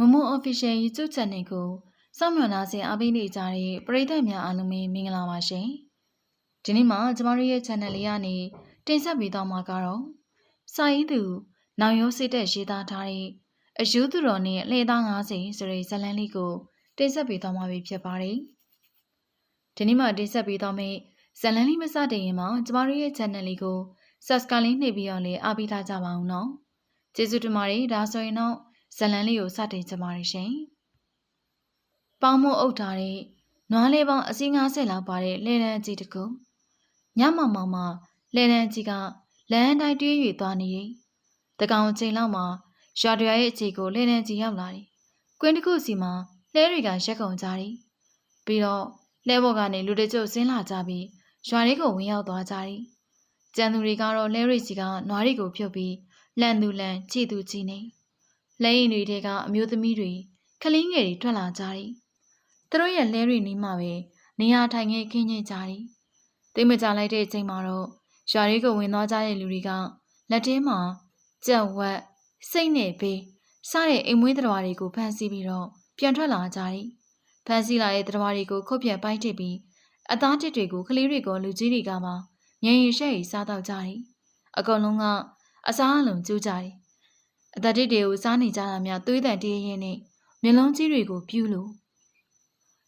မမ official YouTube channel ကိုစောင့်မျှော်နာဆင်အားပေးနေကြတဲ့ပရိသတ်များအားလုံးပဲမင်္ဂလာပါရှင်။ဒီနေ့မှာကျမတို့ရဲ့ channel လေးကနေတင်ဆက်ပေးသွားမှာကတော့စာရေးသူနောင်ရိုးစစ်တဲ့ရေးသားထားတဲ့အယူသူတော်နဲ့လှည့်သား90ဆိုတဲ့ဇာတ်လမ်းလေးကိုတင်ဆက်ပေးသွားမှာဖြစ်ပါတယ်။ဒီနေ့မှာတင်ဆက်ပေးသွားမယ့်ဇာတ်လမ်းလေးမစတင်ရင်မှာကျမတို့ရဲ့ channel လေးကို subscribe လေးနှိပ်ပြီးတော့လည်းအားပေးထားကြပါအောင်နော်။ကျေးဇူးတင်ပါတယ်ဒါဆိုရင်တော့ ဇလန်လေးကိုစတင်ကြပါရရှင်။ပေါင်းမို့အုပ်ထားတဲ့နွားလေးပေါင်းအစီး90လောက်ပါတဲ့လဲလန်းကြီးတစ်ခုညမောင်မောင်မှာလဲလန်းကြီးကလမ်းတိုင်းတွေး၍သွားနေရင်တကောင်ချိန်လောက်မှာရွာတရွာရဲ့အခြေကိုလဲလန်းကြီးရောက်လာတယ်။ကွင်းတစ်ခုစီမှာလဲတွေကရက်ကုန်ကြတယ်။ပြီးတော့လဲဘော်ကနေလူတချို့ဆင်းလာကြပြီးရွာလေးကိုဝင်ရောက်သွားကြတယ်။ကျန်သူတွေကတော့လဲရိစီကနွားတွေကိုဖြုတ်ပြီးလန့်သူလန့်ချီသူချီနေ။ လက်ရင်တွေထဲကအမျိုးသမီးတွေခလင်းငယ်တွေထွက်လာကြတယ်။သူတို့ရဲ့လဲတွေနီးမှပဲနေရာထိုင်ငယ်ခင်းနေကြတယ်။တိတ်မကြလိုက်တဲ့အချိန်မှာတော့ရွာလေးကိုဝင်သွားကြတဲ့လူတွေကလက်ထဲမှာကြက်ဝက်စိတ်နဲ့ဘေးစတဲ့အိမ်မွေးတော်တွေကိုဖမ်းဆီးပြီးတော့ပြန်ထွက်လာကြတယ်။ဖမ်းဆီးလာတဲ့တော်တွေကိုခုတ်ပြက်ပိုက်တစ်ပြီးအသားတစ်တွေကိုကလေးတွေကလူကြီးတွေကပါငြိမ်ရရှက်ရီစားတော့ကြတယ်။အကောင်လုံးကအစားအလုံးကျူးကြတယ် အသက်တစ်တွေကိုစားနေကြတာများသွေးတန်တည်းရင်နဲ့မျက်လုံးကြီးတွေကိုပြူးလို့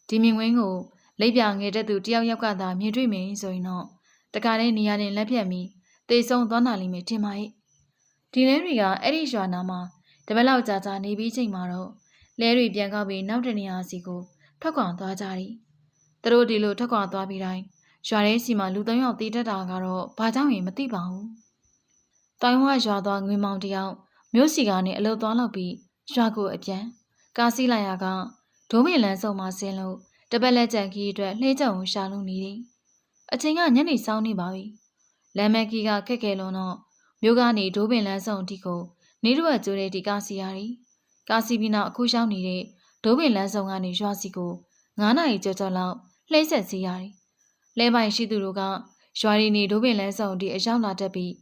ဒီမြင်ကွင်းကိုလိပ်ပြငယ်တဲ့သူတယောက်ယောက်ကသာမြင်တွေ့မယ်ဆိုရင်တော့တခါတည်းနေရာနဲ့လက်ပြတ်ပြီးတေဆုံးသွားနာလိမ့်မယ်ထင်ပါရဲ့ဒီလဲတွေကအဲ့ဒီရွာနာမှာတပတ်လောက်ကြာကြာနေပြီးချိန်မှာတော့လဲတွေပြန်ကောက်ပြီးနောက်တနေရာစီကိုထွက်ခွာသွားကြတယ်သူတို့ဒီလိုထွက်ခွာသွားပြီးတိုင်းရွာထဲစီမှာလူသုံးယောက်တည်တက်တာကတော့ဘာကြောင့်ရင်မသိပါဘူးတိုင်ဝရွာသွားငွေမောင်တယောက် မြို့စီကနေအလုတ်သွားလောက်ပြီးရွာကိုအပြန်ကားစီးလိုက်ရကဒုံးမင်လန်းစုံမှာဆင်းလို့တပတ်လက်ကြံကြီးအတွက်လှဲကြုံကိုရှာလို့နေတယ်။အချိန်ကညနေစောင်းနေပါပြီ။လမ်းမကြီးကခက်ခဲလုံးတော့မြို့ကနေဒိုးပင်လန်းစုံအထိကိုနေရွက်ကျိုးတဲ့ဒီကားစီရတယ်။ကားစီပြီးနောက်အခုရှောင်းနေတဲ့ဒိုးပင်လန်းစုံကနေရွာစီကို9နာရီကျော်ကျော်လောက်လှဲဆက်စီရတယ်။လဲပိုင်ရှိသူတို့ကရွာရီနေဒိုးပင်လန်းစုံဒီအရောက်လာတတ်ပြီး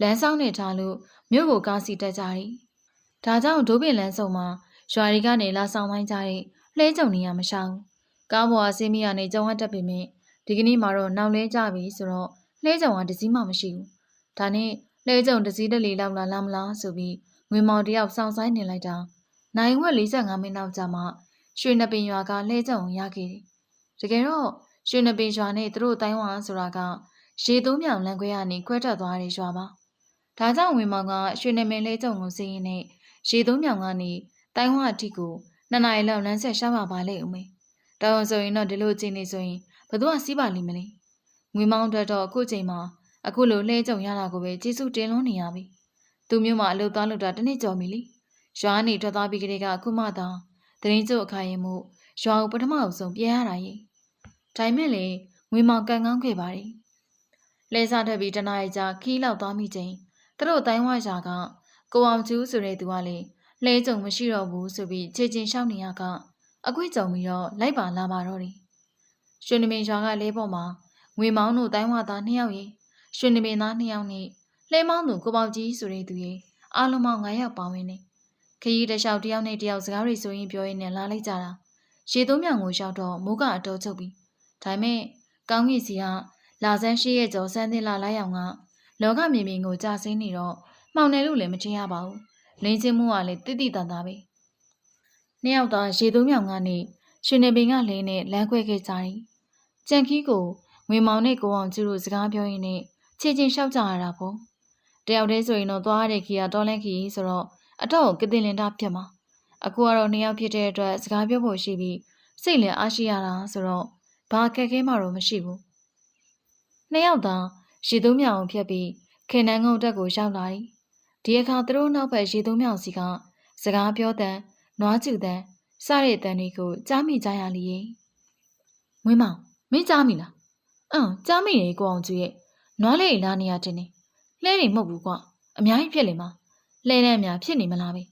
လမ်းဆောင်နေထားလို့ မြို့ကိုကားစီတက်ကြတယ်။ဒါကြောင့်ဒိုးပင်လန်းစုံမှာရွာရီကနေလာဆောင်ပိုင်းကြတဲ့လှဲကြုံနေရမရှောင်။ကားပေါ်အစင်းမရနေကြုံဝတ်တက်ပေမဲ့ဒီကနေ့မှာတော့နောက်လဲကြပြီဆိုတော့လှဲကြုံကတစည်းမှမရှိဘူး။ဒါနဲ့လှဲကြုံတစည်းတလီလောက်လာလားမလားဆိုပြီးငွေမောင်တယောက်စောင့်ဆိုင်နေလိုက်တာ။နိုင်ဝက်45မိနစ်နောက်ကြာမှရွှေနှပင်ရွာကလှဲကြုံရခဲ့တယ်။တကယ်တော့ရွှေနှပင်ရွာနဲ့သူတို့တိုင်းဝါဆိုတာကရေသုံးမြောင်လမ်းခွဲကနေခွဲထွက်သွားတဲ့ရွာပါ။ ဒါကြောင့်ဝင်မောင်ကရွှေနေမင်းလေးကြုံကိုစီးရင်နဲ့ရေသုံးမြောင်ကနေတိုင်းဝအထိကိုနှစ်နာရီလောက်လမ်းဆက်ရှားပါပါလေဦးမေ။တောင်ဆိုရင်တော့ဒီလိုကြည့်နေဆိုရင်ဘသူကစီးပါလိမ့်မလဲ။ငွေမောင်အတွက်တော့အခုချိန်မှာအခုလိုလှဲကြုံရတာကိုပဲကျေးဇူးတင်လို့နေရပြီ။သူမျိုးမှအလုပ်သားလုပ်တာတနေ့ကျော်ပြီလေ။ရွာနေထွက်သွားပြီးကလေးကအခုမှသာတရင်ကျုပ်အခါရင်မှုရွာကိုပထမအဆုံးပြန်ရတာရင်။ဒါမဲ့လေငွေမောင်ကန်ကောင်းခဲ့ပါလေ။လဲစားထပ်ပြီးတနားရကြခီးလောက်သွားမိချိန် သူတို့တိုင်းဝါရှာကကိုအောင်ကျူးဆိုတဲ့သူကလေလဲကြုံမရှိတော့ဘူးဆိုပြီးခြေချင်းရှောက်နေရကအကွေ့ကြုံပြီးတော့လိုက်ပါလာပါတော့တယ်ရွှေနမင်ရွာကလဲပေါ်မှာငွေမောင်းတို့တိုင်းဝါသားနှစ်ယောက်ရေရွှေနမင်သားနှစ်ယောက်နဲ့လဲမောင်းသူကိုပေါကြီးဆိုတဲ့သူရေအားလုံးပေါင်း9ယောက်ပါဝင်နေခရီးတစ်လျှောက်တယောက်နဲ့တယောက်စကားတွေဆိုရင်ပြောရင်းနဲ့လာလိုက်ကြတာရေသုံးမြောင်ကိုရောက်တော့မိုးကအတော်ချုပ်ပြီးဒါပေမဲ့ကောင်းကင်စီကလာဆန်းရှိရဲ့ကျော်စန်းသင်းလာလိုက်အောင်က လောကမြင်မြင်ကိုကြာဆင်းနေတော့မှောင်တယ်လို့လည်းမထင်ရပါဘူးလင်းချင်းမှုကလည်းတိတိတန်တာပဲနှစ်ယောက်သားရေသုံးမြောင်ကနေရွှေနေပင်ကလင်းနဲ့လမ်းခွဲခဲ့ကြတယ်ကြံခီးကိုငွေမောင်နဲ့ကိုအောင်ကျူတို့စကားပြောရင်းနဲ့ခြေချင်းလျှောက်ကြရတာပေါ့တယောက်တည်းဆိုရင်တော့သွားရတဲ့ခီကတော်လဲခီဆိုတော့အတော့ကတင်လင်တာပြတ်မှာအခုကတော့နှစ်ယောက်ဖြစ်တဲ့အတွက်စကားပြောဖို့ရှိပြီးစိတ်လည်းအားရှိရတာဆိုတော့ဘာခက်ခဲမှတော့မရှိဘူးနှစ်ယောက်သား ရေသုံးမြောင်ဖြတ်ပြီးခင်နန်းငုံတက်ကိုရောက်လာသည်ဒီအခါသူတို့နောက်ဘက်ရေသုံးမြောင်စီကစကားပြောတဲ့နွားကျူတဲ့စတဲ့တန်တွေကိုကြားမိကြရလျင်ဝင်းမောင်မင်းကြားမိလားအင်းကြားမိတယ်ကိုအောင်ကျူရဲ့နွားလေးလာနေရတင်နေလဲနေမဟုတ်ဘူးကွာအများကြီးဖြစ်နေမှာလဲတဲ့အများဖြစ်နေမလားပဲ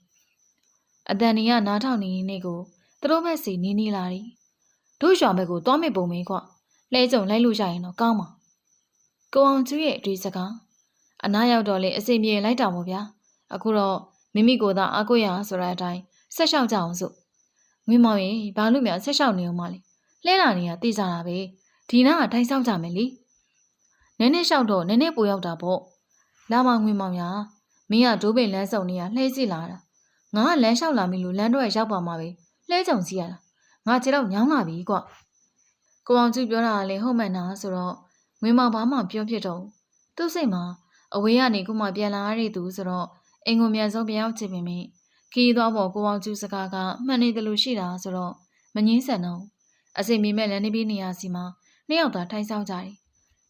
အတန်နီကနားထောင်နေနေကိုသူတို့ဘက်စီနီးနီးလာသည်တို့ရွာဘက်ကိုသွားမိပုံမင်းကွာလဲကြုံလိုက်လို့ရရင်တော့ကောင်းပါ ကိုအောင်ကျူးရဲ့အတွေ့စကားအနားရောက်တော့လေအစီအပြေလိုက်တာမို့ဗျာအခုတော့မိမိကိုယ်သာအကွေရဆိုတဲ့အတိုင်းဆက်လျှောက်ကြအောင်စို့ငွေမောင်ရင်ဘာလို့များဆက်လျှောက်နေအောင်မလဲလဲလာနေတာသိကြတာပဲဒီနာကထိုင်ဆောင်ကြမယ်လေနည်းနည်းလျှောက်တော့နည်းနည်းပိုရောက်တာပေါ့လာမငွေမောင်ရမင်းကဒိုးပင်လန်းစုံနေရလှဲစီလာတာငါကလမ်းလျှောက်လာပြီလို့လမ်းတော့ရောက်ပါမှာပဲလှဲကြုံစီရတာငါခြေတော့ညောင်းလာပြီကွကိုအောင်ကျူပြောတာကလေဟုတ်မှန်တာဆိုတော့ ငွေမောင်ဘာမှပြောဖြစ်တော့သူ့စိတ်မှာအဝေးကနေခုမှပြန်လာရတဲ့သူဆိုတော့အိမ်ကိုမြန်ဆုံးပြန်ရောက်ချင်ပေမယ့်ခီးသွားပေါ်ကိုအောင်ကျူစကားကမှန်နေတယ်လို့ရှိတာဆိုတော့မငင်းဆန်တော့အစိမ်မီမဲ့လမ်းနေပြီးနေရာစီမှာနှစ်ယောက်သာထိုင်ဆောင်ကြတယ်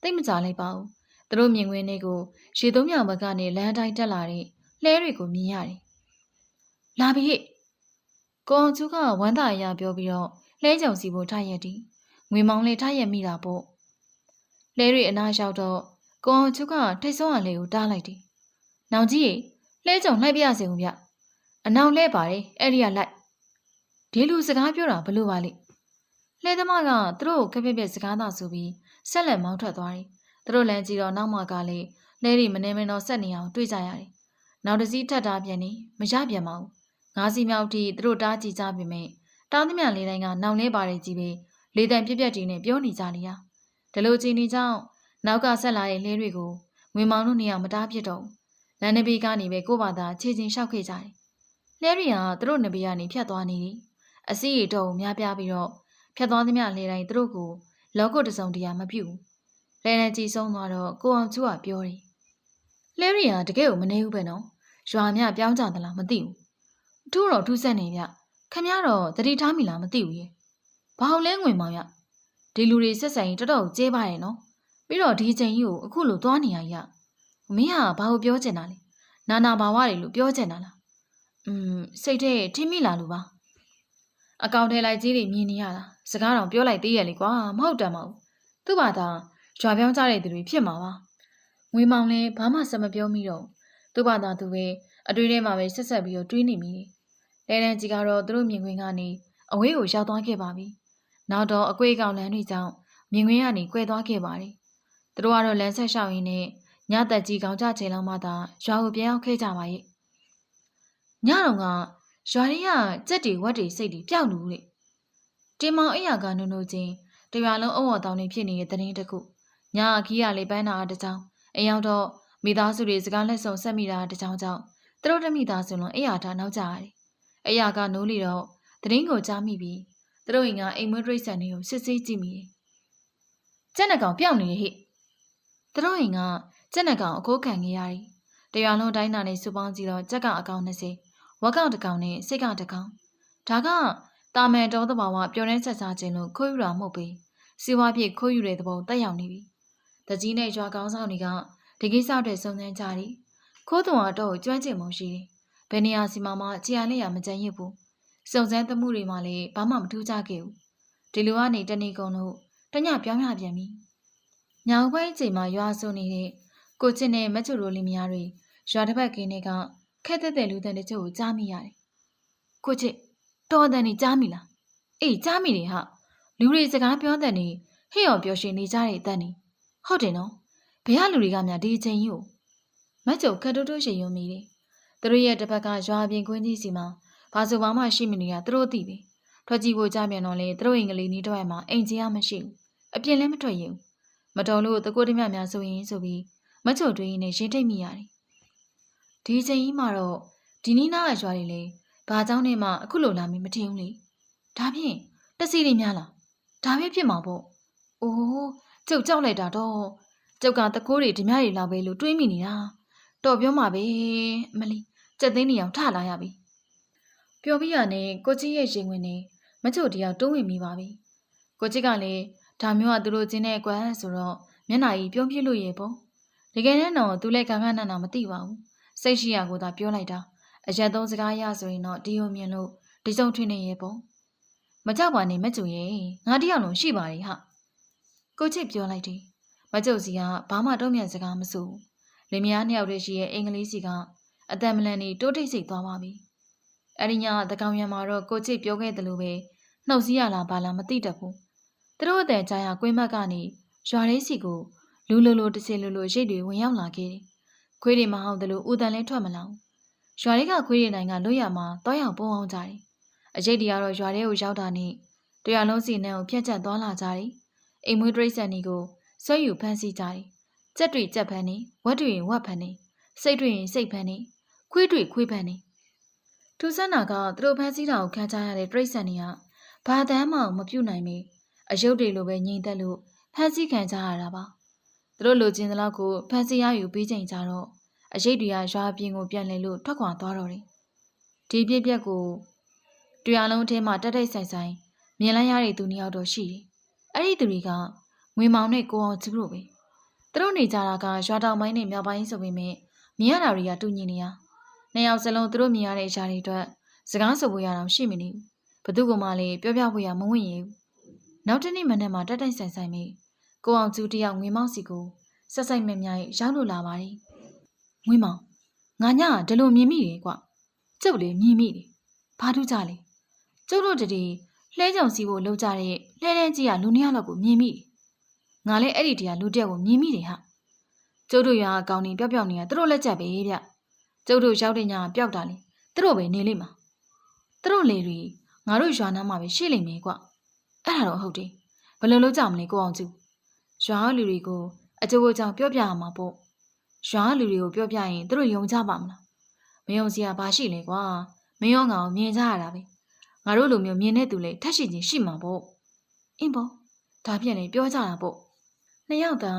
တိတ်မကြလိုက်ပါဘူးသူတို့မြင်ကွင်းလေးကိုရေသုံးမြောင်ဘက်ကနေလမ်းတိုင်းတက်လာတဲ့လှဲတွေကိုမြင်ရတယ်လာပြီဟဲ့ကိုအောင်ကျူကဝမ်းသာအရာပြောပြီးတော့လှဲကြုံစီဖို့ထားရက်တီငွေမောင်းလေးထားရက်မိတာပေါ့ လှဲတွေအနားရောက်တော့ကိုအောင်ကျူကထိတ်ဆုံးအလေးကိုတားလိုက်တယ်နောင်ကြီးရေလှဲကြုံလိုက်ပြရစေဦးဗျအနောင်လဲပါတယ်အဲ့ဒီကလိုက်ဒီလူစကားပြောတာဘလို့ပါလိလှဲသမားကသူတို့ကိုခက်ပြက်ပြက်စကားသာဆိုပြီးဆက်လက်မောင်းထွက်သွားတယ်သူတို့လမ်းကြည့်တော့နောက်မှကလည်းလဲရီမနေမင်းတော့ဆက်နေအောင်တွေးကြရတယ်နောက်တစ်စီးထပ်တာပြန်နေမရပြန်ပါဘူးငါးစီးမြောက်ထိသူတို့တားကြည့်ကြပြီမဲ့တားသမျှလေးတိုင်းကနောင်လဲပါတယ်ကြီးပဲလေတံပြက်ပြက်တီနဲ့ပြောနေကြလေရ ဒီလိုချင်းနေကြောင်းနောက်ကဆက်လာတဲ့လဲတွေကိုငွေမောင်တို့နေရာမတားဖြစ်တော့လမ်းနဘေးကနေပဲကို့ဘာသာခြေချင်းလျှောက်ခဲ့ကြတယ်လဲရီကသူတို့နဘေးကနေဖြတ်သွားနေတယ်အစီရီတော့များပြားပြီးတော့ဖြတ်သွားသမျှလေတိုင်းသူတို့ကိုလောကုတ်တစုံတရာမပြုဘူးလဲနေကြည်ဆုံးသွားတော့ကိုအောင်ကျူကပြောတယ်လဲရီကတကယ်ကိုမနေဘူးပဲနော်ရွာမြပြောင်းကြသလားမသိဘူးထူးတော့ထူးဆက်နေဗျခမရတော့တတိထားမိလားမသိဘူးရေဘာလို့လဲငွေမောင်ရ ဒီလူတွေဆက်ဆံရင်တော်တော်ကျဲပါတယ်နော်ပြီးတော့ဒီချိန်ကြီးကိုအခုလိုသွားနေရရမင်းကဘာကိုပြောချင်တာလဲနာနာဘာဝတွေလို့ပြောချင်တာလားอืมစိတ်ထဲထိမိလာလို့ပါအကောင့်ထဲလိုက်ကြီးတွေမြင်နေရတာစကားတော့ပြောလိုက်သေးရလေကွာမဟုတ်တယ်မဟုတ်သူ့ဘာသာကြွားပြောင်းကြတဲ့သူတွေဖြစ်မှာပါငွေမောင်လည်းဘာမှဆက်မပြောမိတော့သူ့ဘာသာသူပဲအတွေ့ထဲမှာပဲဆက်ဆက်ပြီးတော့တွေးနေမိတယ်လဲတန်းကြီးကတော့သူတို့မြင်ကွင်းကနေအဝေးကိုရောက်သွားခဲ့ပါပြီ နောက်တော့အကွေးကောင်လမ်းတွေကြောင့်မြင်ကွင်းကနေကွဲသွားခဲ့ပါတယ်သူတို့ကတော့လမ်းဆက်လျှောက်ရင်းနဲ့ညသက်ကြီးကောင်ကြချိန်လောက်မှသာရွာကိုပြန်ရောက်ခဲ့ကြပါရဲ့ညတော့ကရွာရင်းကကြက်တွေဝက်တွေစိတ်တွေပျောက်လို့တဲ့တင်မောင်အိယာကနုံနုံချင်းတရွာလုံးအဝေါ်တောင်းနေဖြစ်နေတဲ့တဲ့င်းတစ်ခုညအခီးရလေးပန်းနာတကြောင်အရောက်တော့မိသားစုတွေစကားလက်ဆောင်ဆက်မိတာတကြောင်ကြောင့်သူတို့တမိသားစုလုံးအိယာထားနောက်ကြရတယ်အိယာကနိုးလီတော့တဲ့င်းကိုကြားမိပြီး သူတို့အိမ်ကအိမ်မွေးတိရစ္ဆာန်တွေကိုစစ်ဆေးကြည့်မိတယ်ကျက်နှကောင်ပျောက်နေရဲ့ဟိသူတို့အိမ်ကကျက်နှကောင်အကိုးခံခဲ့ရတယ်တရွာလုံးတိုင်းနာနေစုပေါင်းကြည့်တော့ကြက်ကအကောင်20ဝက်ကောင်တစ်ကောင်နဲ့စိတ်ကောင်တစ်ကောင်ဒါကတာမန်တော်သဘာဝပျော်နှဲဆက်စားခြင်းလို့ခိုးယူတာမဟုတ်ပေစီဝါပြည့်ခိုးယူတဲ့သဘောတက်ရောက်နေပြီတကြီးနဲ့ရွာကောင်းဆောင်တွေကဒီကိစ္စတွေစုံစမ်းကြတယ်ခိုးသွန်ကတော့ကျွမ်းကျင်မှုရှိတယ်ဘယ်နေရာစီမှာမှကြည်ရလက်ရမကြမ်းရစ်ဘူး စုံစမ်းသမှုတွေမှလည်းဘာမှမထူးခြားခဲ့ဘူးဒီလိုကနေတနေကုန်လို့တညပြောင်းရပြန်ပြီညောင်ပိုင်းချိန်မှာရွာစုံနေတဲ့ကိုချစ်နဲ့မချူရိုလီမယားတွေရွာတစ်ဖက်ကင်းတွေကခက်တဲ့တဲ့လူတန်တချို့ကိုကြားမိရတယ်။ကိုချစ်တော်တန်နေကြားမိလား။အေးကြားမိတယ်ဟာလူတွေစကားပြောတဲ့နေဟဲ့ရော်ပြောရှင်နေကြတဲ့အတန်နေဟုတ်တယ်နော်။ဘယ်ကလူတွေကများဒီအချိန်ကြီးကိုမတ်ကျုပ်ခက်တိုးတိုးရှင်ယုံမိတယ်။သူတို့ရဲ့တစ်ဖက်ကရွာပြင်ကွင်းကြီးစီမှာ ဘာဆိုဘာမှရှိမနေရသူတို့သိပြီထွက်ကြည့်ဖို့ကြပြန်တော့လေသူတို့အိမ်ကလေးနီးတော့မှအိမ်ကြီးရမရှိဘူးအပြင်လည်းမထွက်ရဘူးမတော်လို့တကုတ်တမြများဆိုရင်ဆိုပြီးမချုံတွေးနေရင်းထိတ်မိရတယ်ဒီချိန်ကြီးမှာတော့ဒီနီးနားရွာတွေလေဘာကြောင့်နေမှအခုလိုလာမင်းမထင်ဘူးလေဒါဖြင့်တက်စီတွေများလားဒါပဲဖြစ်မှာပေါ့အိုးကျုပ်ကြောက်လိုက်တာတော့ကျုပ်ကတကိုးတွေဓမြတွေလောက်ပဲလို့တွေးမိနေတာတော်ပြောမှာပဲမလီစက်သိန်းနေအောင်ထလာရပြီ ပျော်ပြီးရနဲ့ကိုကြီးရဲ့ရင်ဝင်နေမချို့တယောက်တွန်းဝင်မိပါပြီကိုကြီးကလည်းဒါမျိုးကသူတို့ချင်းတဲ့ကွယ်ဆိုတော့မျက်နှာကြီးပြုံးပြစ်လို့ရေပေါ့တကယ်တမ်းတော့သူလည်းကံကနနာမသိပါဘူးစိတ်ရှိရကိုသာပြောလိုက်တာအရက်သုံးစကားရဆိုရင်တော့ဒီလိုမြင်လို့ဒီစုံထွင်းနေရဲ့ပေါ့မကြောက်ပါနဲ့မကျူရဲ့ငါတယောက်လုံးရှိပါလေဟာကိုချစ်ပြောလိုက်တယ်မကျုပ်စီကဘာမှတုံ့ပြန်စကားမဆိုလင်မယားနှစ်ယောက်တည်းရှိရဲ့အင်္ဂလိပ်စီကအတန်မလန်နေတိုးထိတ်စိတ်သွားပါပြီ အဲ့ဒီညတကောင်ရံမှာတော့ကိုချစ်ပြောခဲ့တယ်လို့ပဲနှုတ်စည်းရလားဘာလားမသိတတ်ဘူးသူတို့အတန်ကြာရကွင်းမက်ကနေရွာလေးစီကိုလူလိုလိုတစ်စင်လိုလိုရိတ်တွေဝင်ရောက်လာခဲ့တယ်ခွေးတွေမဟောက်တယ်လို့ဦးတန်လဲထွက်မလောင်ရွာတွေကခွေးရည်နိုင်ကလွတ်ရမှာတောရောက်ပုံအောင်ကြတယ်အရေးတရားတော့ရွာတွေကိုရောက်တာနဲ့တရားလုံးစီနှံကိုဖျက်ချက်သွားလာကြတယ်အိမ်မွေးတရိษံတွေကိုဆွဲယူဖမ်းဆီးကြတယ်ကြက်တွေကြက်ဖမ်းနေဝက်တွေရင်ဝက်ဖမ်းနေစိတ်တွေရင်စိတ်ဖမ်းနေခွေးတွေခွေးဖမ်းနေ ထူဆန်းနာကသူတို့ဖမ်းဆီးတာကိုခံကြရတဲ့တရိษံတွေကဘာတမ်းမှမပြုတ်နိုင်မီအယုတ်တွေလိုပဲငြိမ်သက်လို့ဖမ်းဆီးခံကြရတာပါသူတို့လိုချင်သလောက်ကိုဖမ်းဆီးရယူပြီးချိန်ကြတော့အရေးတွေကရွာပြင်ကိုပြန်လဲလို့ထွက်ခွာသွားတော့တယ်ဒီပြက်ပြက်ကိုတရားလုံးထဲမှာတက်တိတ်ဆိုင်ဆိုင်မြင်လိုက်ရတဲ့သူနှစ်ယောက်တော့ရှိတယ်အဲ့ဒီသူတွေကငွေမောင်နဲ့ကိုအောင်ကျူးတို့ပဲသူတို့နေကြတာကရွာတောင်ပိုင်းနဲ့မြောက်ပိုင်းဆိုပေမဲ့မြင်ရတာတွေကတူညီနေရ နှစ်ယောက်စလုံးသူတို့မြင်ရတဲ့အရာတွေအတွက်စကားဆိုဖို့ရအောင်ရှိမနေဘူးဘသူကမှလည်းပြောပြဖို့ရမဝင်ရဘူးနောက်တစ်နေ့မနေ့မှတက်တိုက်ဆိုင်ဆိုင်မိကိုအောင်ကျူးတယောက်ငွေမောင်စီကိုဆက်ဆိုင်မြမြိုင်ရောက်လို့လာပါတယ်ငွေမောင်ငါညကဒီလိုမြင်မိတယ်ကွကျုပ်လည်းမြင်မိတယ်ဘာထူးကြလဲကျုပ်တို့တည်းလှဲကြုံစီဖို့လှုပ်ကြတဲ့လှဲတန်းကြီးကလူနှစ်ယောက်လောက်ကိုမြင်မိတယ်ငါလည်းအဲ့ဒီတည်းကလူတစ်ယောက်ကိုမြင်မိတယ်ဟာကျုပ်တို့ရွာအကောင်နေပျောက်ပျောက်နေတာသူတို့လက်ချက်ပဲဗျ ကျုပ်တို့ရောက်တဲ့ညကပျောက်တာလေသူတို့ပဲနေလိမ့်မှာသူတို့လေတွေငါတို့ရွာနားမှာပဲရှိလိမ့်မယ်ကွအဲ့ဒါတော့ဟုတ်တယ်ဘယ်လိုလုပ်ကြမလဲကိုအောင်ကျူရွာလူတွေကိုအကျိုးအကြောင်းပြောပြရမှာပေါ့ရွာလူတွေကိုပြောပြရင်သူတို့ယုံကြပါမလားမယုံစရာဘာရှိလဲကွာမယုံငါကိုမြင်ကြရတာပဲငါတို့လိုမျိုးမြင်တဲ့သူလေထက်ရှိချင်းရှိမှာပေါ့အင်းပေါ့ဒါဖြင့်လေပြောကြတာပေါ့နှစ်ယောက်သာ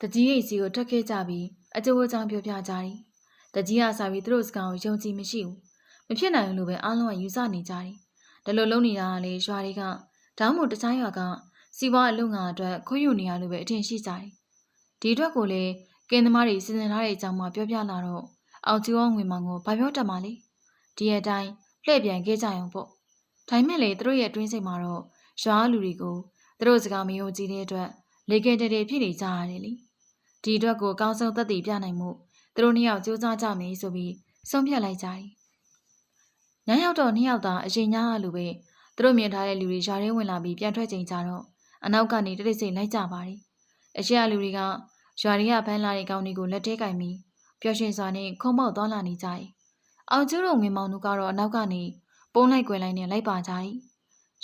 တကြီးရိတ်စီကိုထွက်ခဲ့ကြပြီးအကျိုးအကြောင်းပြောပြကြတယ် တကြီးကစားပြီးသူတို့စကားကိုယုံကြည်မရှိဘူးမဖြစ်နိုင်ဘူးလို့ပဲအားလုံးကယူဆနေကြတယ်ဒါလိုလုံးနေတာကလေရွာတွေကတောင်းမို့တခြားရွာကစီးပွားအလုပ်ငါအတွက်ခွင့်ယူနေရလို့ပဲအထင်ရှိကြတယ်ဒီအတွက်ကိုလေကင်းသမားတွေစီစဉ်ထားတဲ့အကြောင်းမှပြောပြလာတော့အောင်ကျူအောင်ငွေမောင်ကိုဘာပြောတတ်မှလဲဒီအတိုင်းလှည့်ပြန်ခဲ့ကြရုံပေါ့ဒါမဲ့လေသူတို့ရဲ့အတွင်းစိတ်မှာတော့ရွာလူတွေကိုသူတို့စကားမယုံကြည်တဲ့အတွက်လေကဲတဲတဲဖြစ်နေကြရတယ်လေဒီအတွက်ကိုအကောင်းဆုံးသက်သေပြနိုင်မှု သူတို့နှစ်ယောက်စူးစမ်းကြမယ်ဆိုပြီးဆုံးဖြတ်လိုက်ကြတယ်ညရောက်တော့နှစ်ယောက်သာအရင်ညကလိုပဲသူတို့မြင်ထားတဲ့လူတွေယာရင်းဝင်လာပြီးပြန်ထွက်ချိန်ကြတော့အနောက်ကနေတိတ်ဆိတ်လိုက်ကြပါတယ်အရှိရလူတွေကရွာတွေကဖမ်းလာတဲ့ကောင်တွေကိုလက်ထဲကင်ပြီးပျော်ရွှင်စွာနဲ့ခုံမောက်သွားလာနေကြတယ်အောင်ကျိုးတို့ငွေမောင်တို့ကတော့အနောက်ကနေပုံးလိုက်ကွယ်လိုက်နဲ့လိုက်ပါကြတယ်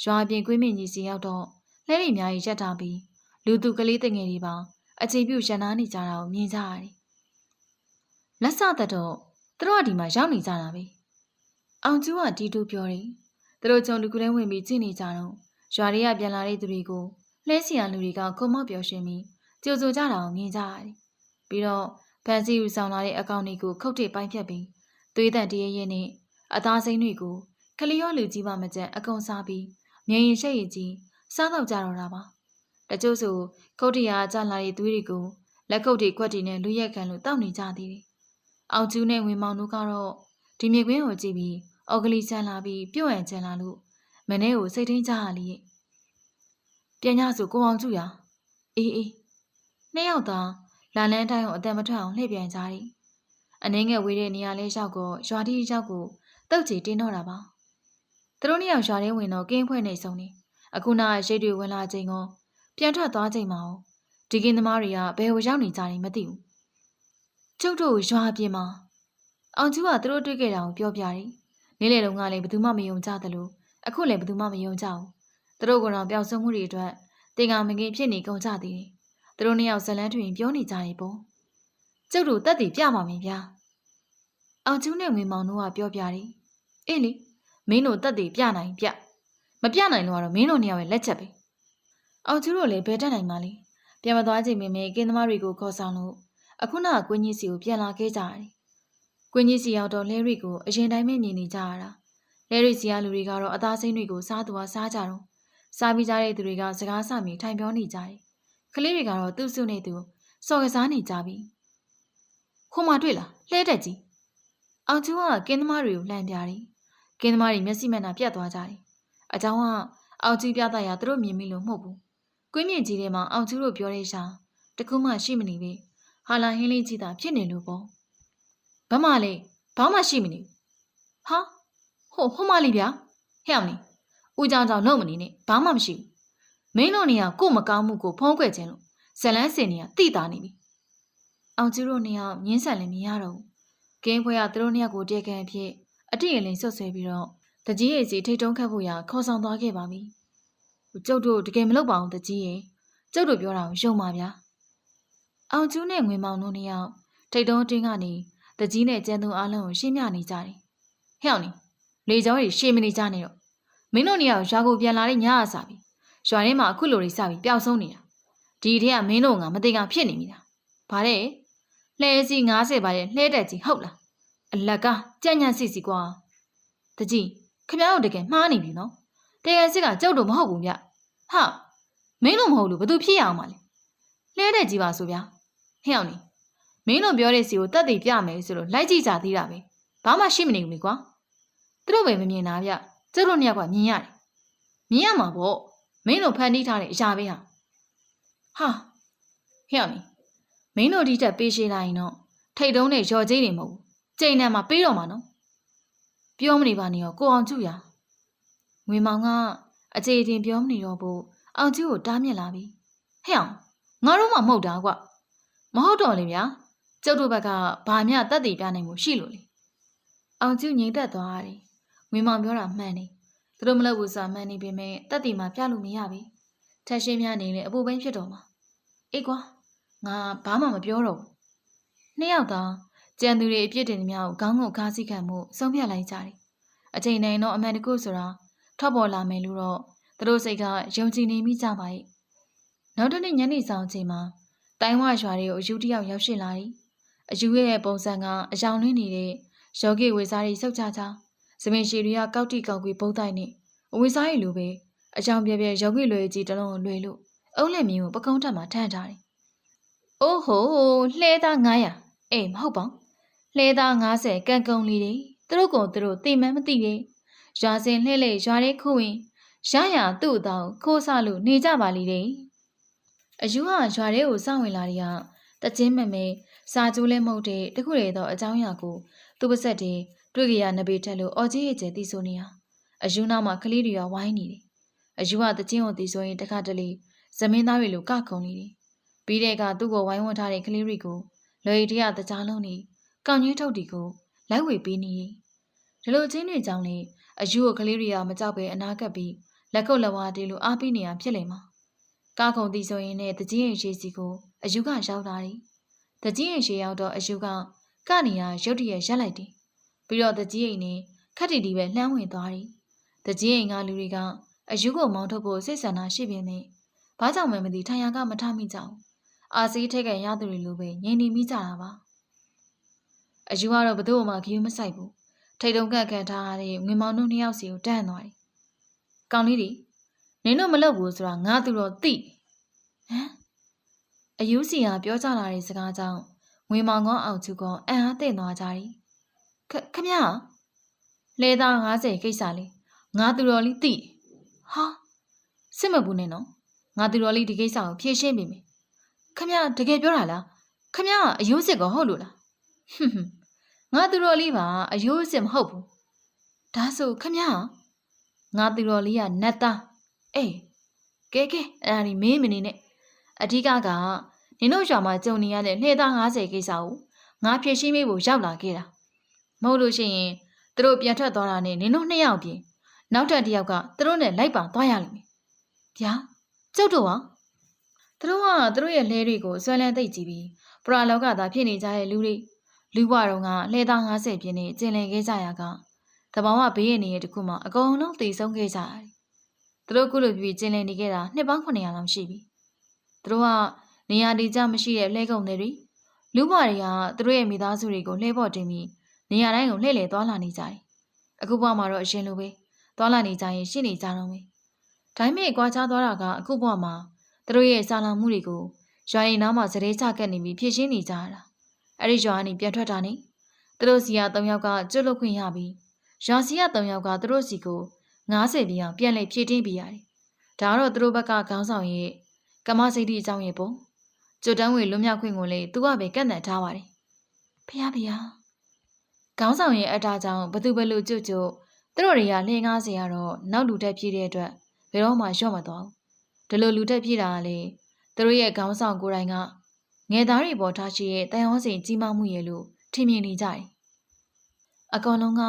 ရွာပြင်ကွေးမင်းကြီးစီရောက်တော့လှဲတွေအများကြီးရက်ထားပြီးလူသူကလေးတငယ်တွေပါအခြေပြုရန်နာနေကြတာကိုမြင်ကြရတယ်။ လက်ဆသက်တော့သူတို့ကဒီမှာရောက်နေကြတာပဲ။အောင်ကျူးကတီတူပြောတယ်။သူတို့ကြုံလူကူထဲဝင်ပြီးကြည့်နေကြတော့ရွာတွေကပြန်လာတဲ့သူတွေကိုလှဲစီရလူတွေကခုံမောက်ပြောရှင်ပြီးကြိုဆိုကြတာကိုမြင်ကြရတယ်။ပြီးတော့ဖန်စီယူဆောင်လာတဲ့အကောင့်တွေကိုခုတ်ထိပ်ပိုင်းဖြတ်ပြီးသွေးတန်တရရဲနဲ့အသားစိမ်းတွေကိုကလျောလူကြီးပါမကျန်အကုန်စားပြီးမြင်ရင်ရှိတ်ရည်ကြီးစားတော့ကြတော့တာပါ။တချို့ဆိုခုတ်တရာကြလာတဲ့သွေးတွေကိုလက်ခုပ်တွေခွက်တွေနဲ့လူရက်ခံလို့တောက်နေကြသေးတယ်။ အောင်ကျူးနဲ့ဝင်းမောင်တို့ကတော့ဒီမြေကွင်းကိုကြည့်ပြီးအော်ကလေးချမ်းလာပြီးပြုတ်ရန်ချမ်းလာလို့မနေ့ကိုစိတ်ထင်းကြရလေ။ပြန်ညဆိုကိုအောင်ကျူရအေးအေးနှစ်ယောက်သာလာလန်းတိုင်းကိုအသက်မထွက်အောင်လှည့်ပြန်ကြတယ်။အနှင်းငယ်ဝေးတဲ့နေရာလေးရောက်ကိုရွာတီရောက်ကိုတုတ်ချီတင်းတော့တာပါ။သူတို့နှစ်ယောက်ရွာထဲဝင်တော့ကင်းဖွဲ့နေဆုံးနေ။အခုနာရိတ်တွေဝင်လာချိန်ကပြန်ထွက်သွားချိန်မှာဒီကင်းသမားတွေကဘယ်ကိုရောက်နေကြတယ်မသိဘူး။ ကျုပ်တို့ရွာပြင်မှာအောင်ကျူးကသူတို့တွေ့ခဲ့တာကိုပြောပြတယ်။နေ့လေတုန်းကလည်းဘယ်သူမှမယုံကြသလိုအခုလည်းဘယ်သူမှမယုံကြဘူး။သူတို့ကတော့ပျောက်ဆုံးမှုတွေအတွက်တင်ကမငင်ဖြစ်နေကုန်ကြသေးတယ်။သူတို့နှစ်ယောက်ဇလန်းထွင်ပြောနေကြတယ်ပေါ့။ကျုပ်တို့တက်တည်ပြပါမယ်ဗျာ။အောင်ကျူးနဲ့ငွေမောင်တို့ကပြောပြတယ်။အေးလေမင်းတို့တက်တည်ပြနိုင်ပြ။မပြနိုင်လို့ကတော့မင်းတို့နှစ်ယောက်ရဲ့လက်ချက်ပဲ။အောင်ကျူးတို့လည်းဘယ်တက်နိုင်မှလဲပြန်မသွားချိန်မင်းမေကင်းသမားတွေကိုခေါ်ဆောင်လို့ အခုနကကွင်းကြီးစီကိုပြန်လာခဲ့ကြတယ်ကွင်းကြီးစီရောက်တော့လဲရီကိုအရင်တိုင်းပဲမြင်နေကြရတာလဲရီစီကလူတွေကတော့အသားစိမ်းတွေကိုစားသူကစားကြတော့စားပြီးကြတဲ့သူတွေကစကားဆမိထိုင်ပြောနေကြတယ်ကလေးတွေကတော့သူ့စုနေသူစော်ကစားနေကြပြီခုမှတွေ့လားလှဲတက်ကြီးအောင်ကျူးကကင်းသမားတွေကိုလှမ်းပြတယ်ကင်းသမားတွေမျက်စိမှန်တာပြတ်သွားကြတယ်အကြောင်းကအောင်ကျူးပြသရာသူတို့မြင်မိလို့မဟုတ်ဘူးကွင်းမြင့်ကြီးထဲမှာအောင်ကျူးတို့ပြောတဲ့ရှာတခုမှရှိမနေပဲ ဟာလာဟင်းလေးကြီးသာဖြစ်နေလို့ပေါ့ဘာမှလေဘာမှရှိမနေဟာဟိုဟိုမလေးဗျာဟဲ့အောင်နေဦးကြောင်ကြောင်လုံးမနေနဲ့ဘာမှမရှိဘူးမင်းတို့နေကကို့မကောင်းမှုကိုဖုံးကွယ်ခြင်းလို့ဇလန်းစင်နေကတိတာနေပြီအောင်ကျူးတို့နေအောင်ငင်းဆန်လည်းမရတော့ဘူးကင်းဖွဲကသူတို့နှစ်ယောက်ကိုတည့်ကန်အဖြစ်အတိအလင်းဆွတ်ဆွဲပြီးတော့တကြီးရဲ့စီထိတ်တုံးခတ်ဖို့ရာခေါ်ဆောင်သွားခဲ့ပါပြီ။ကျုပ်တို့တကယ်မလုပ်ပါဘူးတကြီးရဲ့ကျုပ်တို့ပြောတာကိုယုံပါဗျာ။ အောင်ကျူးနဲ့ငွေမောင်တို့နှစ်ယောက်ထိတ်တုံးတင်းကနေတကြီးနဲ့ကျန်းသူအားလုံးကိုရှင်းပြနေကြတယ်။ဟဲ့အောင်နီလေကြောကြီးရှေ့မနေကြနဲ့တော့မင်းတို့နှစ်ယောက်ရွာကိုပြန်လာတဲ့ညအစားပြီ။ရွာထဲမှာအခုလိုတွေစပြီးပျောက်ဆုံးနေတာ။ဒီထက်ကမင်းတို့ကမသိကဖြစ်နေပြီလား။ဗါတဲ့လှဲစီ90ပါရဲ့လှဲတက်ကြီးဟုတ်လား။အလက်ကကြက်ညံ့စီစီကွာ။တကြီးခမ ्या တို့တကယ်မှားနေပြီနော်။တကယ်စစ်ကကြောက်တော့မဟုတ်ဘူးဗျ။ဟာမင်းတို့မဟုတ်လို့ဘသူဖြစ်ရအောင်မလဲ။လှဲတက်ကြီးပါဆိုဗျာ။ ဟဲ့အောင်နီမင်းတို့ပြောတဲ့စီကိုတက်တည်ပြမယ်ဆိုလို့လိုက်ကြည့်ကြသေးတာပဲ။ဘာမှရှိမနေဘူးလေကွာ။သူတို့ပဲမမြင်တာဗျ။ကျုပ်တို့နှစ်ယောက်ကမြင်ရတယ်။မြင်ရမှာပေါ့။မင်းတို့ဖန်တီးထားတဲ့အရာပဲဟာ။ဟာဟဲ့အောင်နီမင်းတို့ဒီတက်ပေးရှိလိုက်ရင်တော့ထိတ်တုံးနဲ့ရော်ကြီးနေမဟုတ်ဘူး။ချိန်တန်းမှာပေးတော့မှာနော်။ပြောမနေပါနဲ့ရောကိုအောင်ကျူရ။ငွေမောင်ကအကြေအတင်ပြောမနေတော့ဘူး။အောင်ကျူကိုတားမြစ်လာပြီ။ဟဲ့အောင်ငါတို့မှမဟုတ်တာကွ။ မဟုတ်တော့လေဗျာ။ကျုပ်တို့ဘက်ကဘာမျှတက်တည်ပြနိုင်မှုရှိလို့လေ။အောင်ကျူငြိမ်သက်သွားတယ်။ငွေမောင်ပြောတာမှန်တယ်။သူတို့မလုပ်ဘူးဆိုတာမှန်နေပေမဲ့တက်တည်မှပြလို့မရပြီ။ထက်ရှင်းများနေလေအပူပိုင်းဖြစ်တော့မှာ။အေးကွာငါဘာမှမပြောတော့ဘူး။နှစ်ယောက်သာကြံသူတွေအပြစ်တင်များကိုခေါင်းငုံကားစီခံမှုဆုံးဖြတ်လိုက်ကြတယ်။အချိန်တိုင်းတော့အမှန်တကုဆိုတာထွက်ပေါ်လာမယ်လို့တော့သူတို့စိတ်ကယုံကြည်နေမိကြပါရဲ့။နောက်တစ်နေ့ညနေဆောင်ချိန်မှာ တိုင်းဝရွာတွေကိုအယူတယောက်ရောက်ရှိလာတယ်။အယူရဲ့ပုံစံကအယောင်လင်းနေတဲ့ယောဂီဝေစားတွေစုပ်ချချဇမင်ရှည်တွေကကောက်တိကောက်ကွေပုံတိုင်းနဲ့အဝေစားရီလိုပဲအကြောင်ပြပြယောဂီလွယ်ကြီးတစ်လုံးကိုလွယ်လို့အုံးလက်မြင်းကိုပကုံးထက်မှာထမ်းထားတယ်။အိုးဟိုလှဲသား900အေးမဟုတ်ပါဘူး။လှဲသား90ကန်ကုံလေးတွေသူတို့ကိုသူတို့သိမှန်းမသိရဲ့။ရွာစင်လှဲ့လေရွာတဲ့ခုဝင်ရရသူ့အတောင်ခိုးဆလို့နေကြပါလိမ့်တယ်။ အယူဟာရွာထဲကိုစောင့်ဝင်လာတဲ့ကတချင်းမမဲစာကျိုးလဲမဟုတ်တဲ့တခုလေတော့အကြောင်းအရာကိုသူ့ပါဆက်တွေတွေ့ကြရနဘေထက်လို့အော်ကြီးရဲ့ကျဲတီးဆိုနေရအယူနာမှာကလေးတွေကဝိုင်းနေတယ်။အယူကတချင်းကိုတီးဆိုရင်တခါတလေဇမင်းသားတွေလိုကခုံနေတယ်။ပြီးတဲ့ကသူ့ကိုဝိုင်းဝန်းထားတဲ့ကလေးတွေကိုလွယ်တရတကြားလုံးနေကောင်းကြီးထုတ်တီကိုလိုက်ဝေပေးနေတယ်။ဒီလိုချင်းတွေကြောင့်လေအယူကိုကလေးတွေကမကြောက်ပဲအနာကပ်ပြီးလက်ကုပ်လက်ဝါးတေးလိုအားပေးနေရဖြစ်လိမ့်မှာ။ ကားခုံတီဆိုရင်နဲ့တကြီးရင်ရှိစီကိုအယူကရောက်လာတယ်။တကြီးရင်ရှိရောက်တော့အယူကကနေရရုတ်တရက်ရက်လိုက်တယ်။ပြီးတော့တကြီးရင်နဲ့ခက်တီတီပဲလှမ်းဝင်သွားတယ်။တကြီးရင်ကလူတွေကအယူကိုမောင်းထုတ်ဖို့စိတ်ဆန္ဒရှိပေမဲ့ဘာကြောင့်မှမသိထိုင်ရကမထမိကြဘူး။အာစီးထက်ကရသူတွေလိုပဲငြိမ်နေမိကြတာပါ။အယူကတော့ဘသူ့မှခယူးမဆိုင်ဘူး။ထိတ်တုံကန့်ခံထားတဲ့ငွေမောင်တို့နှစ်ယောက်စီကိုတန်းသွားတယ်။ကောင်လေးတွေ နင်တို့မလုပ်ဘူးဆိုတာငါသူတော့သိဟမ်အယူစီကပြောကြလာတဲ့စကားကြောင့်ငွေမောင်ကောအောင်ချူကောအံ့အားသင့်သွားကြတယ်ခခမလဲသား90ကိစ္စလေးငါသူတော်လေးသိဟာစစ်မဘူးနဲ့နော်ငါသူတော်လေးဒီကိစ္စကိုဖြေရှင်းပေးမယ်ခမတကယ်ပြောတာလားခမအယိုးစစ်ကောဟုတ်လို့လားဟွန်းဟွန်းငါသူတော်လေးပါအယိုးစစ်မဟုတ်ဘူးဒါဆိုခမငါသူတော်လေးကနတ်သား အေးကဲကဲအဲ့ဒါဒီမင်းမနေနဲ့အဓိကကနင်တို့ရွာမှာကြုံနေရတဲ့လှည့်သား90ကိစ္စကိုငါဖြည့်ရှင်းပေးဖို့ရောက်လာခဲ့တာမဟုတ်လို့ရှိရင်သူတို့ပြန်ထွက်သွားတာနဲ့နင်တို့နှစ်ယောက်ပြင်နောက်ထပ်တစ်ယောက်ကသူတို့နဲ့လိုက်ပါသွားရလိမ့်မယ်ဗျာကျုပ်တို့ဟာသူတို့ကသူတို့ရဲ့လဲတွေကိုဆွဲလန်းသိပ်ကြည့်ပြီးပရာလောကသာဖြစ်နေကြတဲ့လူတွေလူဘွားတော်ကလှည့်သား90ပြင်းနဲ့ကျင်လည်ခဲ့ကြရကတဘာဝဘေးရနေရတခုမှအကုန်လုံးတည်ဆုံးခဲ့ကြရတယ်။ သူတို့ကုလိုပြီးကျင်းလည်နေခဲ့တာနှစ်ပေါင်း900လောက်ရှိပြီ။သူတို့ကနေရာဒီကြမရှိတဲ့လှဲကုန်တွေလူမတွေကသူတို့ရဲ့မိသားစုတွေကိုလှဲပေါ်တင်ပြီးနေရာတိုင်းကိုလှည့်လည်သွားလာနေကြတယ်။အခုဘဝမှာတော့အရင်လိုပဲသွားလာနေကြရင်ရှင်းနေကြတော့မယ်။ဒါပေမဲ့ကြွားချသွားတာကအခုဘဝမှာသူတို့ရဲ့စာလောင်မှုတွေကိုရွာရင်နားမှာစရဲချကက်နေပြီးဖြည့်ရှင်းနေကြရတာ။အဲ့ဒီရွာကနေပြန်ထွက်တာနေသူတို့စီက၃ယောက်ကကျွတ်လွတ်ခွင့်ရပြီးရွာစီက၃ယောက်ကသူတို့စီကို 90ပြီးအောင်ပြန်လည်ဖြည့်တင်းပေးရတယ်။ဒါကတော့သူတို့ဘက်ကခေါင်းဆောင်ရဲ့ကမစိတ်တိအကြောင်းရဲ့ပုံ။ကျွတ်တန်းဝင်လွတ်မြောက်ခွင့်ကိုလေသူကပဲကန့်သတ်ထားပါတယ်။ဖះဖះခေါင်းဆောင်ရဲ့အတားကြောင့်ဘသူဘလူကျွတ်ကျွတ်သူတို့တွေကလှင်းကားစီရတော့နောက်လူတက်ပြေးတဲ့အတွက်ဘယ်တော့မှရော့မသွားဘူး။ဒီလိုလူတက်ပြေးတာကလေသူတို့ရဲ့ခေါင်းဆောင်ကိုယ်တိုင်ကငယ်သားတွေပေါ်ထားရှိရဲ့တန်ဟောစဉ်ကြီးမားမှုရဲ့လို့ထင်မြင်နေကြတယ်အကောင်လုံးက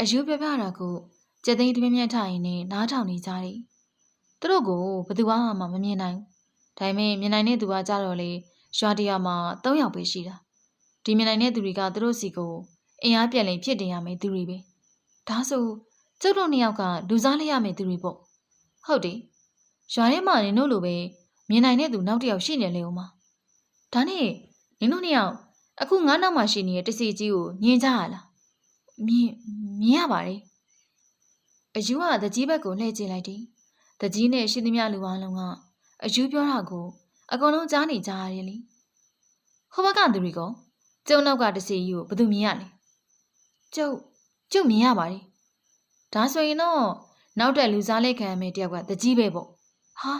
အယူပြပြတာကို ကျက်သိန်းတပြင်းပြင်းထိုင်နေနားထောင်နေကြတယ်သူတို့ကိုဘယ်သူမှမမြင်နိုင်ဘူးဒါပေမဲ့မြင်နိုင်တဲ့သူကကြတော့လေရွာတရာမှာ၃ယောက်ပဲရှိတာဒီမြင်နိုင်တဲ့သူတွေကသူတို့စီကိုအင်အားပြက်လိန်ဖြစ်တင်ရမယ်သူတွေပဲဒါဆိုကျုပ်တို့နှစ်ယောက်ကလူစားလိုက်ရမယ်သူတွေပေါ့ဟုတ်တယ်ရွာထဲမှာနင်တို့လိုပဲမြင်နိုင်တဲ့သူနောက်တစ်ယောက်ရှိနေလေဦးမဒါနဲ့နင်တို့နှစ်ယောက်အခုငါးနောက်မှာရှိနေတဲ့တစီကြီးကိုမြင်ကြရလားမြင်မြင်ရပါတယ် အယူကတကြီးဘက်ကိုလှည့်ကြည့်လိုက်တယ်တကြီးနဲ့ရှိသမျှလူအလုံးကအယူပြောတာကိုအကုန်လုံးကြားနေကြရတယ်လေဟိုဘက်ကသူတွေကကျုံနောက်ကတစီကြီးကိုဘယ်သူမြင်ရလဲကျုပ်ကျုပ်မြင်ရပါတယ်ဒါဆိုရင်တော့နောက်တက်လူစားလက်ခံရမယ့်တယောက်ကတကြီးပဲပေါ့ဟာ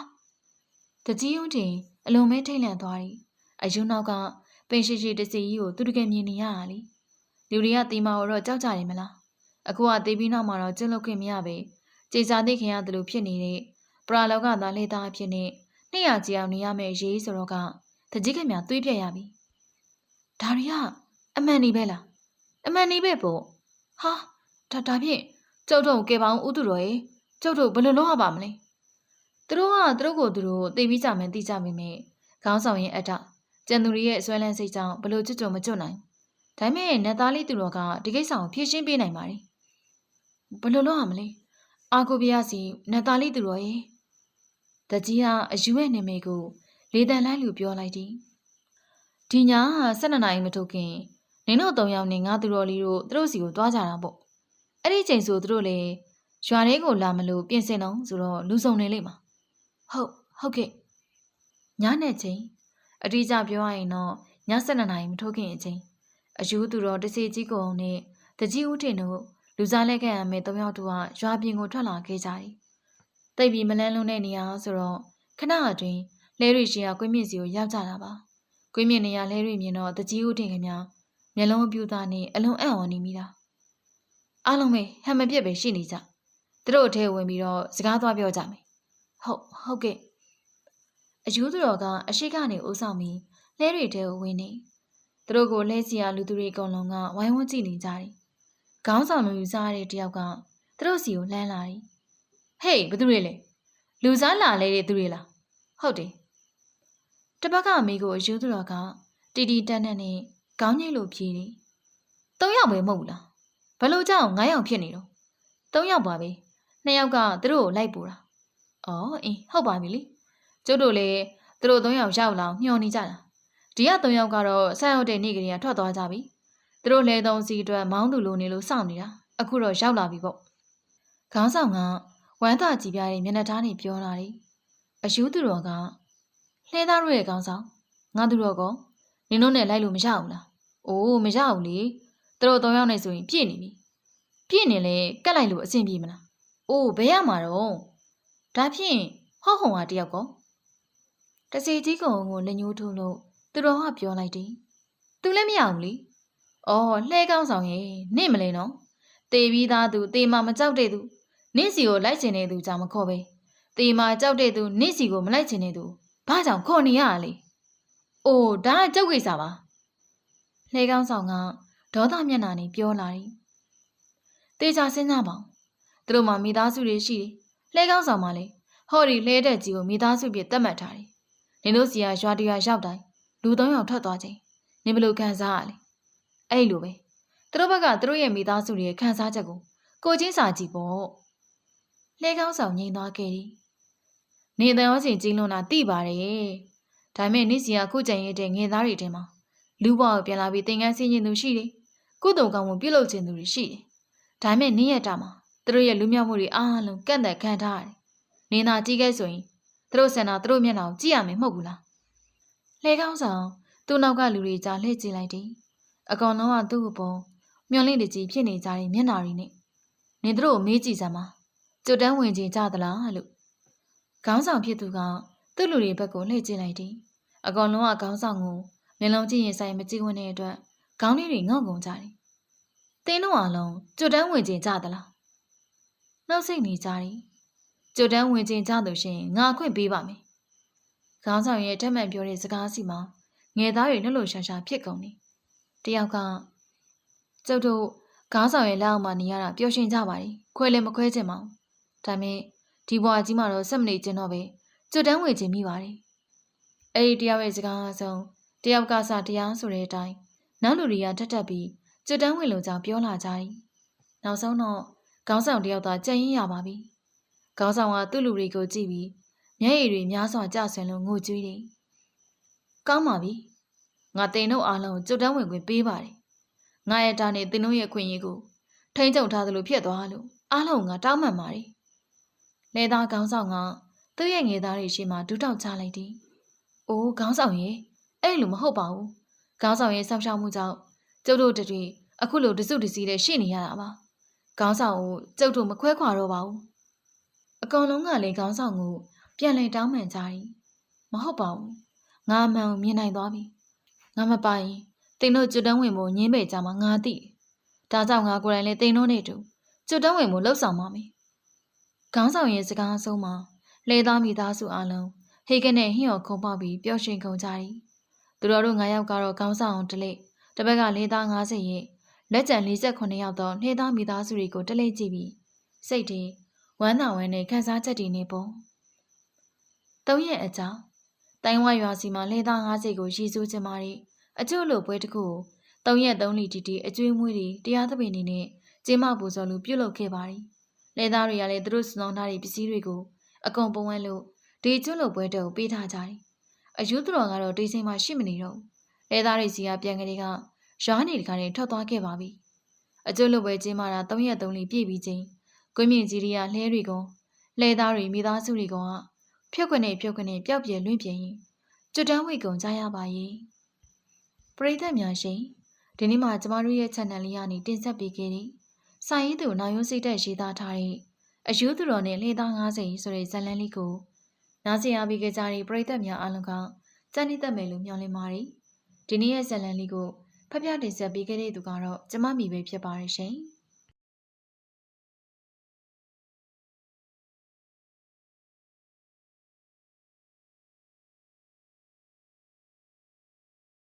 တကြီးုံတင်အလုံးမဲထိတ်လန့်သွားတယ်အယူနောက်ကပင်ရှိရှိတစီကြီးကိုသူတကယ်မြင်နေရတာလေလူတွေကတီမာကိုတော့ကြောက်ကြတယ်မလား အခုကတေးပြီးနောက်မှာတော့ကျွတ်လုခွင့်မရပဲကြေစာသိခင်ရတယ်လို့ဖြစ်နေတဲ့ပရာလောကသားလေသားအဖြစ်နဲ့နှစ်ရကြအောင်နေရမယ့်ရေးဆိုတော့ကတကြီးခင်များသွေးပြက်ရပြီဒါရီကအမှန်နေပဲလားအမှန်နေပဲပေါ့ဟာဒါဒါဖြင့်ကျုပ်တို့ကဲပါအောင်ဥတုတော်ရေကျုပ်တို့ဘယ်လိုလုပ်ရပါမလဲသူတို့ကသူတို့ကိုသူတို့သိပြီးကြမယ်သိကြမိမယ်ခေါင်းဆောင်ရင်အထကျန်သူတွေရဲ့ဆွဲလန်းစိတ်ကြောင့်ဘလို့ကြွကြုံမကြွနိုင်ဒါပေမဲ့နတ်သားလေးသူတော်ကဒီကိစ္စကိုဖြေရှင်းပေးနိုင်ပါတယ် ဘလို့လုပ်ရမလဲအာကိုပြရစီနတ်သားလေးသူတော်ရေတကြီးကအယူရဲ့နာမည်ကိုလေတန်လိုက်လူပြောလိုက်သည်ဒီည၁၂နာရီမထုတ်ခင်နင်တို့၃ယောက်နဲ့ငါသူတော်လေးတို့သူတို့စီကိုသွားကြတာပေါ့အဲ့ဒီချိန်ဆိုသူတို့လေရွာလေးကိုလာမလို့ပြင်ဆင်တော့ဆိုတော့လူစုံနေလိမ့်မှာဟုတ်ဟုတ်ကဲ့ညနေချိန်အတိအကျပြောရရင်တော့ည7နာရီမထိုးခင်အချိန်အယူသူတော်တစီကြီးကုံနဲ့တကြီးဦးတင်တို့ လူစားလက်ခံရမယ်၃ယောက်တို့ကရွာပြင်ကိုထွက်လာခဲ့ကြတယ်။တိတ်ပြီးမလန်းလုံးတဲ့နေရာဆိုတော့ခဏအတွင်းလဲရီရှင်ကကွင်းမြင့်စီကိုရောက်ကြတာပါ။ကွင်းမြင့်နေရာလဲရီမြင်တော့တကြီးဦးတင်ခင်များမျက်လုံးအပြူသားနဲ့အလုံးအံ့ဩနေမိတာ။အားလုံးပဲဟန်မပြက်ပဲရှိနေကြ။သူတို့အထဲဝင်ပြီးတော့စကားသွားပြောကြမယ်။ဟုတ်ဟုတ်ကဲ့အယူသူတော်ကအရှိကနေအိုးဆောင်ပြီးလဲတွေတဲကိုဝင်နေသူတို့ကိုလဲစီရလူသူတွေအကုန်လုံးကဝိုင်းဝန်းကြည့်နေကြတယ် ခေါင်းဆောင်လူယူစားတဲ့တယောက်ကသူတို့စီကိုလှမ်းလာတယ်ဟေးဘသူတွေလဲလူစားလာလဲတဲ့သူတွေလားဟုတ်တယ်တပတ်ကအမေကိုအယူသူတော်ကတီတီတန်းတန်းနဲ့ခေါင်းညိတ်လို့ဖြေးတယ်သုံးယောက်ပဲမဟုတ်လားဘလို့ကြောင့်ငါးယောက်ဖြစ်နေတော့သုံးယောက်ပါပဲနှစ်ယောက်ကသူတို့ကိုလိုက်ပူတာအော်အင်းဟုတ်ပါပြီလေကျုပ်တို့လည်းသူတို့သုံးယောက်ရောက်လာမျှော်နေကြတာဒီကသုံးယောက်ကတော့ဆက်ရောက်တဲ့နေ့ကလေးကထွက်သွားကြပြီ သူတို့လဲသုံးစီအတွက်မောင်းသူလိုနေလို့စောင့်နေတာအခုတော့ရောက်လာပြီပေါ့ခေါင်းဆောင်ကဝမ်းသာကြည်ပြားတဲ့မျက်နှာသားနဲ့ပြောလာတယ်အယူသူတော်ကလှဲသားတို့ရဲ့ခေါင်းဆောင်ငါသူတော်ကနင်တို့နဲ့လိုက်လို့မရဘူးလားအိုးမရဘူးလေသူတို့သုံးယောက်နဲ့ဆိုရင်ပြည့်နေပြီပြည့်နေလေကတ်လိုက်လို့အဆင်ပြေမလားအိုးဘယ်ရမှာတော့ဒါဖြင့်ဟော့ဟုံကတယောက်ကောတစီကြီးကုံကိုလက်ညှိုးထိုးလို့သူတော်ကပြောလိုက်တယ်သူလည်းမရဘူးလေ အော်လှဲကောင်းဆောင်ရဲ့နေမလဲနော်တေပြီးသားသူတေမာမကြောက်တဲ့သူနေစီကိုလိုက်ချင်တဲ့သူကြောင့်မခေါ်ပဲတေမာကြောက်တဲ့သူနေစီကိုမလိုက်ချင်တဲ့သူဘာကြောင့်ခေါ်နေရလဲအိုးဒါကကြောက်ကိစ္စပါလှဲကောင်းဆောင်ကဒေါသမျက်နှာနဲ့ပြောလာတယ်တေချာစဉ်းစားပါသူတို့မှမိသားစုတွေရှိတယ်လှဲကောင်းဆောင်မှလည်းဟော်ဒီလှဲတဲ့ကြီးကိုမိသားစုပြတတ်မှတ်ထားတယ်နင်တို့စီကရွာတရွာရောက်တိုင်းလူသုံးယောက်ထွက်သွားချိန်နင်ဘလို့ခံစားရလဲ အဲ့လိုပဲသူတို့ဘက်ကသူတို့ရဲ့မိသားစုတွေရဲ့ခံစားချက်ကိုကိုချင်းစာကြည့်ပေါ့လှဲကောင်းဆောင်ငိန်သွားခဲ့သည်နေတန်ရောချင်းကြီးလွန်တာတိပါတယ်ဒါပေမဲ့နေ့စီကခုကြံရတဲ့ငယ်သားတွေထဲမှာလူဘဝကိုပြန်လာပြီးသင်ငန်းဆင်းခြင်းသူရှိတယ်ကုသိုလ်ကောင်းမှုပြုလုပ်ခြင်းသူတွေရှိတယ်ဒါပေမဲ့နေ့ရက်တာမှာသူတို့ရဲ့လူမြောက်မှုတွေအားလုံးကန့်သက်ခံထားရတယ်နေနာကြီးခဲ့ဆိုရင်သူတို့ဆန္ဒသူတို့မျက်နှာကိုကြည့်ရမယ်မဟုတ်ဘူးလားလှဲကောင်းဆောင်သူ့နောက်ကလူတွေကြားလှည့်ကြည့်လိုက်တယ် အကောင်လုံးကသူ့အပေါ်မျောလင့်တကြီးဖြစ်နေကြတဲ့မျက်နှာတွေနဲ့နင်တို့ကိုမေးကြည့်စမ်းပါကျွတ်တန်းဝင်ခြင်းကြသလားလို့ခေါင်းဆောင်ဖြစ်သူကသူ့လူတွေဘက်ကိုလှည့်ကြည့်လိုက်တယ်အကောင်လုံးကခေါင်းဆောင်ကိုလင်းလုံးကြည့်ရင်ဆိုင်မကြည့်ဝင်တဲ့အတွက်ခေါင်းလေးတွေငေါ့ကုန်ကြတယ်တင်းတို့အားလုံးကျွတ်တန်းဝင်ခြင်းကြသလားနှုတ်ဆိတ်နေကြတယ်ကျွတ်တန်းဝင်ခြင်းကြလို့ရှိရင်ငါခွင့်ပေးပါမယ်။ခေါင်းဆောင်ရဲ့တက်မှန်ပြောတဲ့စကားစီမှာငယ်သားတွေနှလို့ရှာရှာဖြစ်ကုန်တယ်။ တယောက်ကကျုပ်တို့ခေါင်းဆောင်ရဲ့လက်အောက်မှာနေရတာပျော်ရွှင်ကြပါလေခွဲလည်းမခွဲချင်ပါဘူးဒါမဲ့ဒီဘွားကြီးမှတော့ဆက်မနေချင်တော့ပဲကျွတ်တန်းဝင်ချင်မိပါတယ်အဲ့ဒီတယောက်ရဲ့စကားအဆုံးတယောက်ကစတရားဆိုတဲ့အတိုင်းနောက်လူတွေကတက်တက်ပြီးကျွတ်တန်းဝင်လို့ကြောင့်ပြောလာကြတယ်နောက်ဆုံးတော့ခေါင်းဆောင်တယောက်သာကြံ့ရင်ရပါပြီခေါင်းဆောင်ကသူ့လူတွေကိုကြည့်ပြီးမျက်ရည်တွေများစွာကျဆင်းလို့ငိုကြွေးတယ်ကောင်းပါပြီ ငါတင်တို့အားလုံးကျွတ်တန်းဝင်ခွင့်ပေးပါတယ်ငါရဲ့တာနဲ့တင်တို့ရဲ့ခွင့်ရည်ကိုထိမ့်ချုပ်ထားသလိုဖြစ်သွားလို့အားလုံးကတောင်းပန်ပါတယ်လေသားခေါင်းဆောင်ကသူ့ရဲ့ငယ်သားတွေရှေ့မှာဒူးတောက်ချလိုက်တယ်။အိုးခေါင်းဆောင်ရဲ့အဲ့လိုမဟုတ်ပါဘူး။ခေါင်းဆောင်ရဲ့ဆောက်ရှောက်မှုကြောင့်ကျုပ်တို့တွေအခုလိုတစုတစည်းနဲ့ရှေ့နေရတာပါ။ခေါင်းဆောင်ကိုကျုပ်တို့မခွဲခွာတော့ပါဘူး။အကောင်လုံးကလည်းခေါင်းဆောင်ကိုပြန်လည်တောင်းပန်ကြတယ်။မဟုတ်ပါဘူး။ငါမှန်ကိုမြင်နိုင်သွားပြီ။ ငါမပိုင်တင်တို့ကျွတ်တန်းဝင်ဖို့ညင်းပေကြမှာငါသိတယ်။ဒါကြောင့်ငါကိုယ်တိုင်လည်းတင်တို့နဲ့တူကျွတ်တန်းဝင်ဖို့လှုပ်ဆောင်ပါမယ်။ခေါင်းဆောင်ရဲ့စကားအဆုံးမှာလေသားမိသားစုအလုံးဟေကနဲ့ဟင်းော်ခုံပေါက်ပြီးပျော်ရွှင်ကုန်ကြသည်။သူတော်တို့9ယောက်ကတော့ခေါင်းဆောင်တလိတစ်ဘက်ကလေသား90ရဲ့လက်ကျန်48ယောက်တော့နှေးသားမိသားစုတွေကိုတလိကြည့်ပြီးစိတ်တွေဝမ်းသာဝမ်းနဲ့ခံစားချက်တွေနေပုံ။သုံးရက်အကြာ တိုင်ဝရွာစီမှာလေသား90ကိုရည်စူးချင်မာရီအကျို့လိုပွဲတစ်ခုကိုသုံးရက်သုံးလီတီတီအကျွေးမွေးတွေတရားသဖြင့်နေနဲ့ကျင်းမပူဇော်လူပြုတ်လုပ်ခဲ့ပါသည်။လေသားတွေကလည်းသူတို့စုံထားတဲ့ပစ္စည်းတွေကိုအကုန်ပုံဝဲလို့ဒီကျွတ်လို့ပွဲတဲ့ကိုပေးထားကြတယ်။အယူသူတော်ကတော့ဒီချိန်မှာရှိမနေတော့ဘူး။လေသားတွေစီကပြန်ကလေးကရွာနေတကနေထွက်သွားခဲ့ပါပြီ။အကျွတ်လို့ပွဲကျင်းမာတာ၃ရက်၃လီပြည့်ပြီးချင်းကွင်းမြင့်ကြီးတွေကလှဲတွေကလှဲသားတွေမိသားစုတွေက ဖြုတ်ခွနဲ့ဖြုတ်ခွနဲ့ပျောက်ပြဲလွင့်ပြင်းရင်ကျွတ်တန်းဝိကုံကြရပါရဲ့။ပရိသတ်များရှင်ဒီနေ့မှာကျမတို့ရဲ့ channel လေးကနေတင်ဆက်ပေးခဲ့တဲ့စာရေးသူနိုင်ရုံးစိတ်သက်ရေးသားထားတဲ့အယူသူတော်နဲ့လေသား90ဆိုတဲ့ဇာတ်လမ်းလေးကိုနားဆင်အားပေးကြတဲ့ပရိသတ်များအားလုံးကစံနေတတ်မယ်လို့မျှော်လင့်ပါတယ်။ဒီနေ့ရဲ့ဇာတ်လမ်းလေးကိုဖတ်ပြတင်ဆက်ပေးခဲ့တဲ့သူကတော့ကျမမိပဲဖြစ်ပါတယ်ရှင်။